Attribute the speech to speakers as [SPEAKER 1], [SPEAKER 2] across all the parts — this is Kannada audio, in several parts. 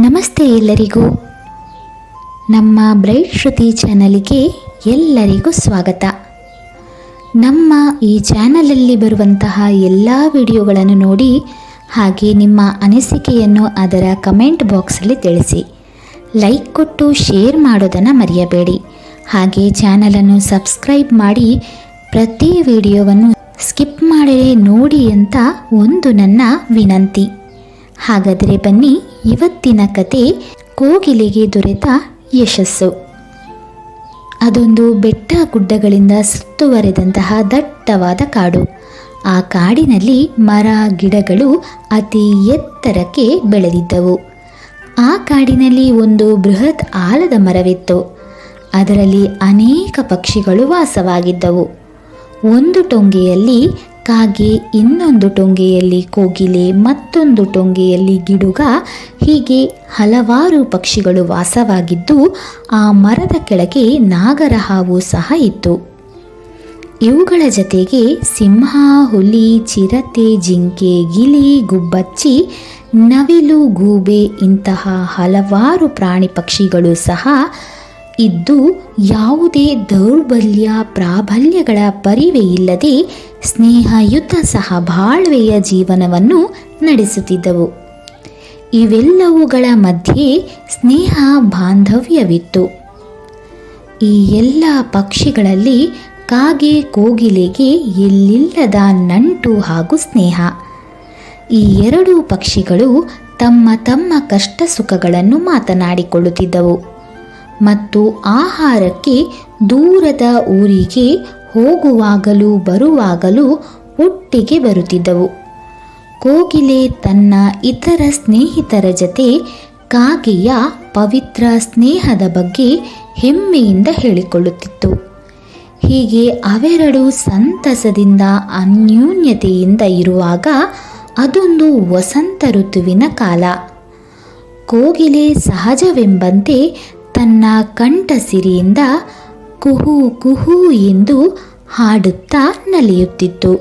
[SPEAKER 1] ನಮಸ್ತೆ ಎಲ್ಲರಿಗೂ. ನಮ್ಮ ಬ್ರೈಟ್ ಶ್ರುತಿ ಚಾನಲಿಗೆ ಎಲ್ಲರಿಗೂ ಸ್ವಾಗತ. ನಮ್ಮ ಈ ಚಾನಲಲ್ಲಿ ಬರುವಂತಹ ಎಲ್ಲ ವಿಡಿಯೋಗಳನ್ನು ನೋಡಿ, ಹಾಗೆ ನಿಮ್ಮ ಅನಿಸಿಕೆಯನ್ನು ಅದರ ಕಮೆಂಟ್ ಬಾಕ್ಸಲ್ಲಿ ತಿಳಿಸಿ. ಲೈಕ್ ಕೊಟ್ಟು ಶೇರ್ ಮಾಡೋದನ್ನು ಮರೆಯಬೇಡಿ. ಹಾಗೆ ಚಾನಲನ್ನು ಸಬ್ಸ್ಕ್ರೈಬ್ ಮಾಡಿ, ಪ್ರತಿ ವಿಡಿಯೋವನ್ನು ಸ್ಕಿಪ್ ಮಾಡದೆ ನೋಡಿ ಅಂತ ಒಂದು ನನ್ನ ವಿನಂತಿ. ಹಾಗಾದರೆ ಬನ್ನಿ, ಇವತ್ತಿನ ಕತೆ ಕೋಗಿಲೆಗೆ ದೊರೆತ ಯಶಸ್ಸು. ಅದೊಂದು ಬೆಟ್ಟ ಗುಡ್ಡಗಳಿಂದ ಸುತ್ತುವರೆದಂತಹ ದಟ್ಟವಾದ ಕಾಡು. ಆ ಕಾಡಿನಲ್ಲಿ ಮರ, ಗಿಡಗಳು ಅತಿ ಎತ್ತರಕ್ಕೆ ಬೆಳೆದಿದ್ದವು. ಆ ಕಾಡಿನಲ್ಲಿ ಒಂದು ಬೃಹತ್ ಆಲದ ಮರವಿತ್ತು. ಅದರಲ್ಲಿ ಅನೇಕ ಪಕ್ಷಿಗಳು ವಾಸವಾಗಿದ್ದವು. ಒಂದು ಟೊಂಗೆಯಲ್ಲಿ ಕಾಗೆ ಇನ್ನೊಂದು ಟೊಂಗೆಯಲ್ಲಿ ಕೋಗಿಲೆ, ಮತ್ತೊಂದು ಟೊಂಗೆಯಲ್ಲಿ ಗಿಡುಗ, ಹೀಗೆ ಹಲವಾರು ಪಕ್ಷಿಗಳು ವಾಸವಾಗಿದ್ದು, ಆ ಮರದ ಕೆಳಗೆ ನಾಗರ ಹಾವು ಸಹ ಇತ್ತು. ಇವುಗಳ ಜೊತೆಗೆ ಸಿಂಹ, ಹುಲಿ, ಚಿರತೆ, ಜಿಂಕೆ, ಗಿಳಿ, ಗುಬ್ಬಚ್ಚಿ, ನವಿಲು, ಗೂಬೆ ಇಂತಹ ಹಲವಾರು ಪ್ರಾಣಿ ಪಕ್ಷಿಗಳು ಸಹ ಇದ್ದು ಯಾವುದೇ ದೌರ್ಬಲ್ಯ, ಪ್ರಾಬಲ್ಯಗಳ ಪರಿವೆಯಿಲ್ಲದೆ ಸ್ನೇಹಯುತ ಸಹ ಬಾಳ್ವೆಯ ಜೀವನವನ್ನು ನಡೆಸುತ್ತಿದ್ದವು. ಇವೆಲ್ಲವುಗಳ ಮಧ್ಯೆ ಸ್ನೇಹ ಬಾಂಧವ್ಯವಿತ್ತು. ಈ ಎಲ್ಲ ಪಕ್ಷಿಗಳಲ್ಲಿ ಕಾಗೆ ಕೋಗಿಲೆಗೆ ಎಲ್ಲಿಲ್ಲದ ನಂಟು ಹಾಗೂ ಸ್ನೇಹ. ಈ ಎರಡು ಪಕ್ಷಿಗಳು ತಮ್ಮ ತಮ್ಮ ಕಷ್ಟ ಸುಖಗಳನ್ನು ಮಾತನಾಡಿಕೊಳ್ಳುತ್ತಿದ್ದವು. ಮತ್ತು ಆಹಾರಕ್ಕೆ ದೂರದ ಊರಿಗೆ ಹೋಗುವಾಗಲೂ ಬರುವಾಗಲೂ ಒಟ್ಟಿಗೆ ಬರುತ್ತಿದ್ದವು. ಕೋಗಿಲೆ ತನ್ನ ಇತರ ಸ್ನೇಹಿತರ ಜತೆ ಕಾಗೆಯ ಪವಿತ್ರ ಸ್ನೇಹದ ಬಗ್ಗೆ ಹೆಮ್ಮೆಯಿಂದ ಹೇಳಿಕೊಳ್ಳುತ್ತಿತ್ತು. ಹೀಗೆ ಅವೆರಡು ಸಂತಸದಿಂದ ಅನ್ಯೂನ್ಯತೆಯಿಂದ ಇರುವಾಗ ಅದೊಂದು ವಸಂತ ಋತುವಿನ ಕಾಲ. ಕೋಗಿಲೆ ಸಹಜವೆಂಬಂತೆ ತನ್ನ ಕಂಠಸಿರಿಯಿಂದ ಕುಹು ಕುಹು ಎಂದು ಹಾಡುತ್ತಾ ನಲಿಯುತ್ತಿತ್ತು.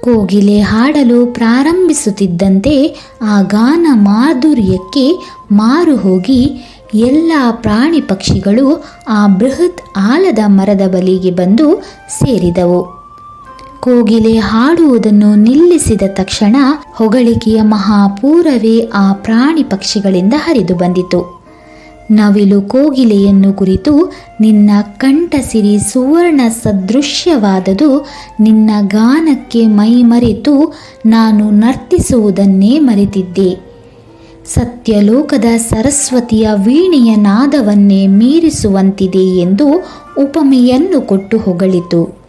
[SPEAKER 1] ಕೋಗಿಲೆ ಹಾಡಲು ಪ್ರಾರಂಭಿಸುತ್ತಿದ್ದಂತೆ ಆ ಗಾನ ಮಾಧುರ್ಯಕ್ಕೆ ಮಾರು ಹೋಗಿ ಎಲ್ಲ ಪ್ರಾಣಿ ಪಕ್ಷಿಗಳು ಆ ಬೃಹತ್ ಆಲದ ಮರದ ಬಲಿಗೆ ಬಂದು ಸೇರಿದವು. ಕೋಗಿಲೆ ಹಾಡುವುದನ್ನು ನಿಲ್ಲಿಸಿದ ತಕ್ಷಣ ಹೊಗಳಿಕೆಯ ಮಹಾಪೂರವೇ ಆ ಪ್ರಾಣಿ ಪಕ್ಷಿಗಳಿಂದ ಹರಿದು ಬಂದಿತು. ನವಿಲು ಕೋಗಿಲೆಯನ್ನು ಕುರಿತು ನಿನ್ನ ಕಂಠಸಿರಿ ಸುವರ್ಣ ಸದೃಶ್ಯವಾದದು. ನಿನ್ನ ಗಾನಕ್ಕೆ ಮೈ ಮರೆತು ನಾನು ನರ್ತಿಸುವುದನ್ನೇ ಮರೆತಿದ್ದೆ. ಸತ್ಯಲೋಕದ ಸರಸ್ವತಿಯ ವೀಣೆಯ ನಾದವನ್ನೇ ಮೀರಿಸುವಂತಿದೆ ಎಂದು ಉಪಮೆಯನ್ನು ಕೊಟ್ಟು ಹೊಗಳಿತು.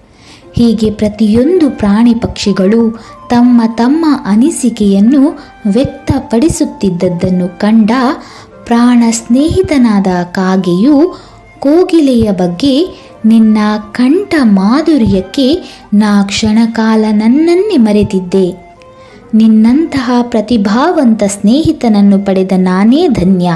[SPEAKER 1] ಹೀಗೆ ಪ್ರತಿಯೊಂದು ಪ್ರಾಣಿ ಪಕ್ಷಿಗಳು ತಮ್ಮ ತಮ್ಮ ಅನಿಸಿಕೆಯನ್ನು ವ್ಯಕ್ತಪಡಿಸುತ್ತಿದ್ದದ್ದನ್ನು ಕಂಡ ಪ್ರಾಣ ಸ್ನೇಹಿತನಾದ ಕಾಗೆಯು ಕೋಗಿಲೆಯ ಬಗ್ಗೆ ನಿನ್ನ ಕಂಠ ಮಾಧುರ್ಯಕ್ಕೆ ನಾ ಕ್ಷಣಕಾಲ ನನ್ನನ್ನೇ ಮರೆತಿದ್ದೆ. ನಿನ್ನಂತಹ ಪ್ರತಿಭಾವಂತ ಸ್ನೇಹಿತನನ್ನು ಪಡೆದ ನಾನೇ ಧನ್ಯ.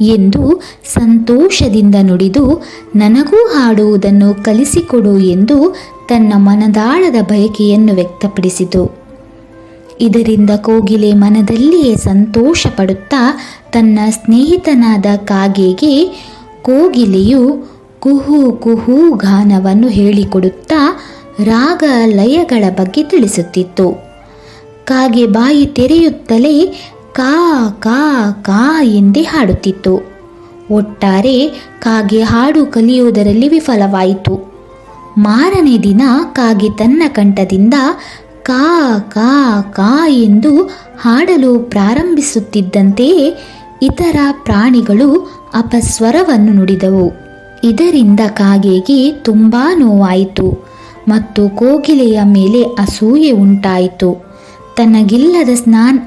[SPEAKER 1] ಎಂದು ಸಂತೋಷದಿಂದ ನುಡಿದು, ನನಗೂ ಹಾಡುವುದನ್ನು ಕಲಿಸಿಕೊಡು ಎಂದು ತನ್ನ ಮನದಾಳದ ಬಯಕೆಯನ್ನು ವ್ಯಕ್ತಪಡಿಸಿತು. ಇದರಿಂದ ಕೋಗಿಲೆ ಮನದಲ್ಲಿಯೇ ಸಂತೋಷ ಪಡುತ್ತಾ ತನ್ನ ಸ್ನೇಹಿತನಾದ ಕಾಗೆಗೆ ಕೋಗಿಲೆಯು ಕುಹು ಕುಹು ಗಾನವನ್ನು ಹೇಳಿಕೊಡುತ್ತಾ ರಾಗ ಲಯಗಳ ಬಗ್ಗೆ ತಿಳಿಸುತ್ತಿತ್ತು. ಕಾಗೆ ಬಾಯಿ ತೆರೆಯುತ್ತಲೇ ಕಾ ಕಾ ಕಾ ಎಂದೇ ಹಾಡುತ್ತಿತ್ತು. ಒಟ್ಟಾರೆ ಕಾಗೆ ಹಾಡು ಕಲಿಯುವುದರಲ್ಲಿ ವಿಫಲವಾಯಿತು. ಮಾರನೇ ದಿನ ಕಾಗೆ ತನ್ನ ಕಂಠದಿಂದ ಕಾ ಕಾ ಕಾ ಎಂದು ಹಾಡಲು ಪ್ರಾರಂಭಿಸುತ್ತಿದ್ದಂತೆಯೇ ಇತರ ಪ್ರಾಣಿಗಳು ಅಪಸ್ವರವನ್ನು ನುಡಿದವು. ಇದರಿಂದ ಕಾಗೆಗೆ ತುಂಬ ನೋವಾಯಿತು ಮತ್ತು ಕೋಗಿಲೆಯ ಮೇಲೆ ಅಸೂಯೆ ಉಂಟಾಯಿತು. ತನಗಿಲ್ಲದ ಸ್ನಾನ,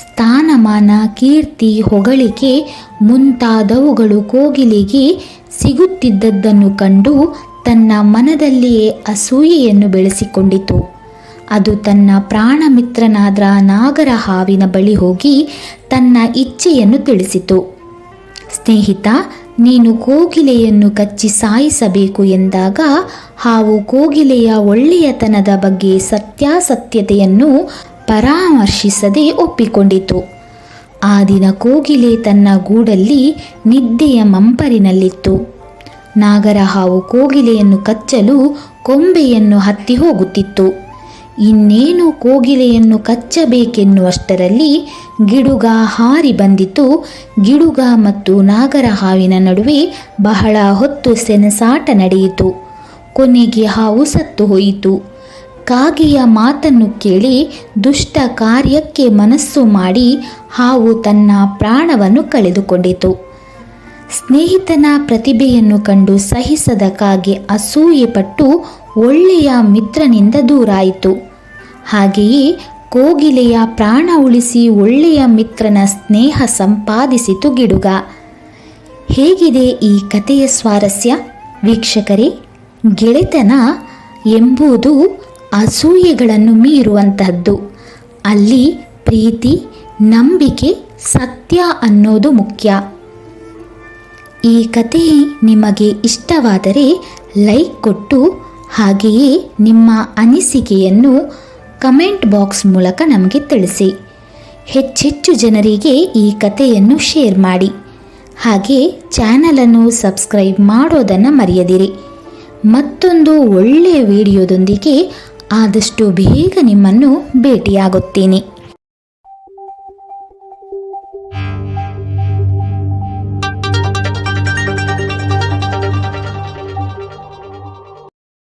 [SPEAKER 1] ಸ್ಥಾನಮಾನ, ಕೀರ್ತಿ, ಹೊಗಳಿಕೆ ಮುಂತಾದವುಗಳು ಕೋಗಿಲೆಗೆ ಸಿಗುತ್ತಿದ್ದದ್ದನ್ನು ಕಂಡು ತನ್ನ ಮನದಲ್ಲಿಯೇ ಅಸೂಯೆಯನ್ನು ಬೆಳೆಸಿಕೊಂಡಿತು. ಅದು ತನ್ನ ಪ್ರಾಣ ಮಿತ್ರನಾದ ನಾಗರ ಹಾವಿನ ಬಳಿ ಹೋಗಿ ತನ್ನ ಇಚ್ಛೆಯನ್ನು ತಿಳಿಸಿತು. ಸ್ನೇಹಿತ, ನೀನು ಕೋಗಿಲೆಯನ್ನು ಕಚ್ಚಿ ಸಾಯಿಸಬೇಕು ಎಂದಾಗ ಹಾವು ಕೋಗಿಲೆಯ ಒಳ್ಳೆಯತನದ ಬಗ್ಗೆ ಸತ್ಯಾಸತ್ಯತೆಯನ್ನು ಪರಾಮರ್ಶಿಸದೆ ಒಪ್ಪಿಕೊಂಡಿತು. ಆ ದಿನ ಕೋಗಿಲೆ ತನ್ನ ಗೂಡಲ್ಲಿ ನಿದ್ದೆಯ ಮಂಪರಿನಲ್ಲಿತ್ತು. ನಾಗರ ಹಾವು ಕೋಗಿಲೆಯನ್ನು ಕಚ್ಚಲು ಕೊಂಬೆಯನ್ನು ಹತ್ತಿ ಹೋಗುತ್ತಿತ್ತು. ಇನ್ನೇನು ಕೋಗಿಲೆಯನ್ನು ಕಚ್ಚಬೇಕೆನ್ನುವಷ್ಟರಲ್ಲಿ ಗಿಡುಗ ಹಾರಿ ಬಂದಿತು. ಗಿಡುಗ ಮತ್ತು ನಾಗರ ಹಾವಿನ ನಡುವೆ ಬಹಳ ಹೊತ್ತು ಸೆನಸಾಟ ನಡೆಯಿತು. ಕೊನೆಗೆ ಹಾವು ಸತ್ತು ಹೋಯಿತು. ಕಾಗೆಯ ಮಾತನ್ನು ಕೇಳಿ ದುಷ್ಟ ಕಾರ್ಯಕ್ಕೆ ಮನಸ್ಸು ಮಾಡಿ ಹಾವು ತನ್ನ ಪ್ರಾಣವನ್ನು ಕಳೆದುಕೊಂಡಿತು. ಸ್ನೇಹಿತನ ಪ್ರತಿಭೆಯನ್ನು ಕಂಡು ಸಹಿಸದ ಕಾಗೆ ಅಸೂಯೆಪಟ್ಟು ಒಳ್ಳೆಯ ಮಿತ್ರನಿಂದ ದೂರಾಯಿತು. ಹಾಗೆಯೇ ಕೋಗಿಲೆಯ ಪ್ರಾಣ ಉಳಿಸಿ ಒಳ್ಳೆಯ ಮಿತ್ರನ ಸ್ನೇಹ ಸಂಪಾದಿಸಿತು ಗಿಡುಗ. ಹೇಗಿದೆ ಈ ಕಥೆಯ ಸ್ವಾರಸ್ಯ? ವೀಕ್ಷಕರೇ, ಗೆಳೆತನ ಎಂಬುದು ಅಸೂಯೆಗಳನ್ನು ಮೀರುವಂತಹದ್ದು. ಅಲ್ಲಿ ಪ್ರೀತಿ, ನಂಬಿಕೆ, ಸತ್ಯ ಅನ್ನೋದು ಮುಖ್ಯ. ಈ ಕತೆ ನಿಮಗೆ ಇಷ್ಟವಾದರೆ ಲೈಕ್ ಕೊಟ್ಟು ಹಾಗೆಯೇ ನಿಮ್ಮ ಅನಿಸಿಕೆಯನ್ನು ಕಮೆಂಟ್ ಬಾಕ್ಸ್ ಮೂಲಕ ನಮಗೆ ತಿಳಿಸಿ. ಹೆಚ್ಚೆಚ್ಚು ಜನರಿಗೆ ಈ ಕಥೆಯನ್ನು ಶೇರ್ ಮಾಡಿ. ಹಾಗೆ ಚಾನಲನ್ನು ಸಬ್ಸ್ಕ್ರೈಬ್ ಮಾಡೋದನ್ನು ಮರೆಯದಿರಿ. ಮತ್ತೊಂದು ಒಳ್ಳೆಯ ವಿಡಿಯೋದೊಂದಿಗೆ ಆದಷ್ಟು ಬೇಗ ನಿಮ್ಮನ್ನು ಭೇಟಿಯಾಗುತ್ತೇನೆ.